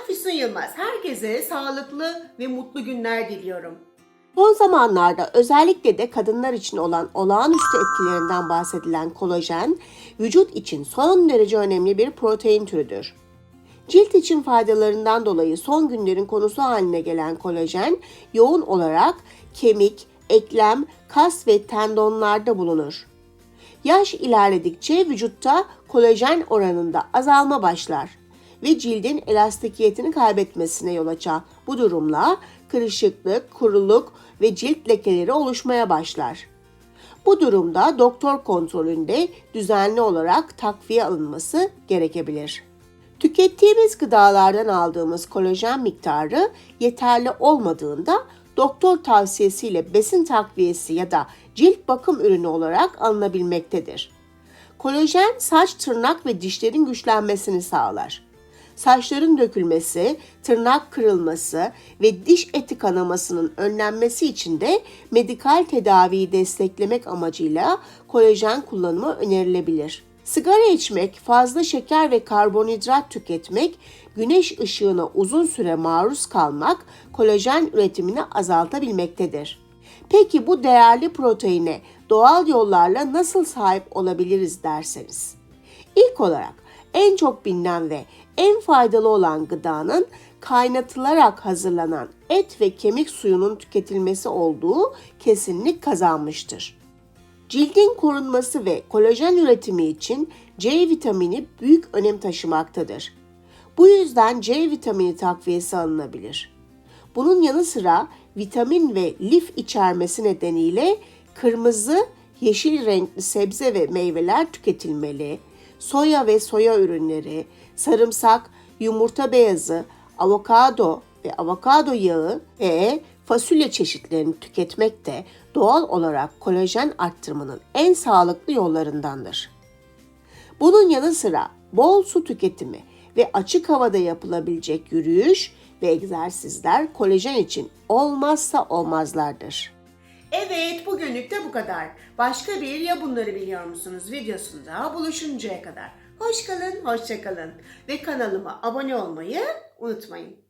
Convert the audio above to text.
Ben Füsun Yılmaz. Herkese sağlıklı ve mutlu günler diliyorum. Son zamanlarda özellikle de kadınlar için olan olağanüstü etkilerinden bahsedilen kolajen, vücut için son derece önemli bir protein türüdür. Cilt için faydalarından dolayı son günlerin konusu haline gelen kolajen, yoğun olarak kemik, eklem, kas ve tendonlarda bulunur. Yaş ilerledikçe vücutta kolajen oranında azalma başlar ve cildin elastikiyetini kaybetmesine yol açan bu durumla kırışıklık, kuruluk ve cilt lekeleri oluşmaya başlar. Bu durumda doktor kontrolünde düzenli olarak takviye alınması gerekebilir. Tükettiğimiz gıdalardan aldığımız kolajen miktarı yeterli olmadığında doktor tavsiyesiyle besin takviyesi ya da cilt bakım ürünü olarak alınabilmektedir. Kolajen saç, tırnak ve dişlerin güçlenmesini sağlar. Saçların dökülmesi, tırnak kırılması ve diş eti kanamasının önlenmesi için de medikal tedaviyi desteklemek amacıyla kolajen kullanımı önerilebilir. Sigara içmek, fazla şeker ve karbonhidrat tüketmek, güneş ışığına uzun süre maruz kalmak kolajen üretimini azaltabilmektedir. Peki bu değerli proteine doğal yollarla nasıl sahip olabiliriz derseniz? İlk olarak en çok bilinen ve en faydalı olan gıdanın kaynatılarak hazırlanan et ve kemik suyunun tüketilmesi olduğu kesinlik kazanmıştır. Cildin korunması ve kolajen üretimi için C vitamini büyük önem taşımaktadır. Bu yüzden C vitamini takviyesi alınabilir. Bunun yanı sıra vitamin ve lif içermesi nedeniyle kırmızı, yeşil renkli sebze ve meyveler tüketilmeli. Soya ve soya ürünleri, sarımsak, yumurta beyazı, avokado ve avokado yağı ve fasulye çeşitlerini tüketmek de doğal olarak kolajen arttırmanın en sağlıklı yollarındandır. Bunun yanı sıra bol su tüketimi ve açık havada yapılabilecek yürüyüş ve egzersizler kolajen için olmazsa olmazlardır. Evet bugünlük de bu kadar. Başka bir ya bunları biliyor musunuz videosunda buluşuncaya kadar. Hoş kalın, hoşça kalın ve kanalıma abone olmayı unutmayın.